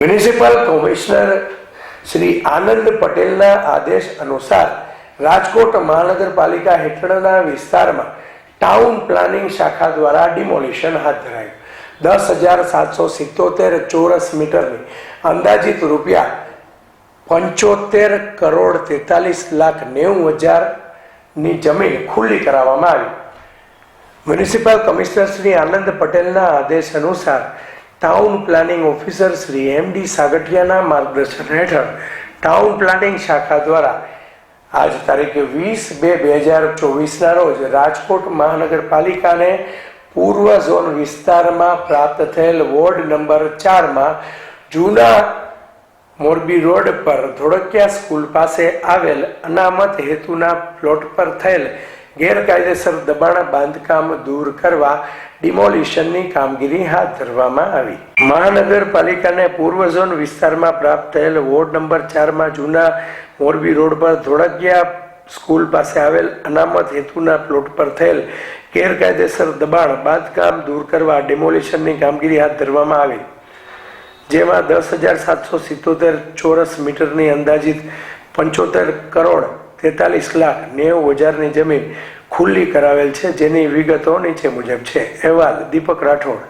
Municipal commissioner Shri આનંદ પટેલના આદેશ અનુસાર રાજકોટ મહાનગરપાલિકા હેઠળના વિસ્તારમાં ટાઉન પ્લાનિંગ શાખા દ્વારા ડિમોલિશન હાથ ધરાયું. દસ હજાર સાતસો સિત્તોતેર ચોરસ મીટરની અંદાજિત રૂપિયા પંચોતેર કરોડ તેતાલીસ લાખ નેવું હજારની જમીન ખુલ્લી કરાવવામાં આવી. મ્યુનિસિપલ કમિશનર શ્રી આનંદ પટેલના આદેશ અનુસાર town planning officer Shri M D સાગઠિયાના માર્ગદર્શન હેઠળ ટાઉન પ્લાનિંગ શાખા દ્વારા આજ તારીખે વીસ બે બે હજાર ચોવીસના રોજ રાજકોટ મહાનગરપાલિકાને પૂર્વ ઝોન વિસ્તારમાં પ્રાપ્ત થયેલ વોર્ડ નંબર ચારમાં જૂના મોરબી રોડ પર ધોળકિયા સ્કૂલ પાસે આવેલ અનામત હેતુના પ્લોટ પર થયેલ ગેરકાયદેસર દબાણ બાંધકામ દૂર કરવા ડિમોલિશનની કામગીરી હાથ ધરવામાં આવી. મહાનગરપાલિકાને પૂર્વ ઝોન વિસ્તારમાં પ્રાપ્ત થયેલ વોર્ડ નંબર ચારમાં જૂના મોરબી રોડ પર ધોળકિયા સ્કૂલ પાસે આવેલ અનામત હેતુના પ્લોટ પર થયેલ ગેરકાયદેસર દબાણ બાંધકામ દૂર કરવા ડિમોલિશનની કામગીરી હાથ ધરવામાં આવી. જેમાં દસ હજાર સાતસો સિત્તોતેર ચોરસ મીટરની અંદાજિત પંચોતેર કરોડ તેતાલીસ લાખ નેવું હજારની જમીન ખુલ્લી કરાવેલ છે, જેની વિગતો નીચે મુજબ છે. અહેવાલ દીપક રાઠોડ.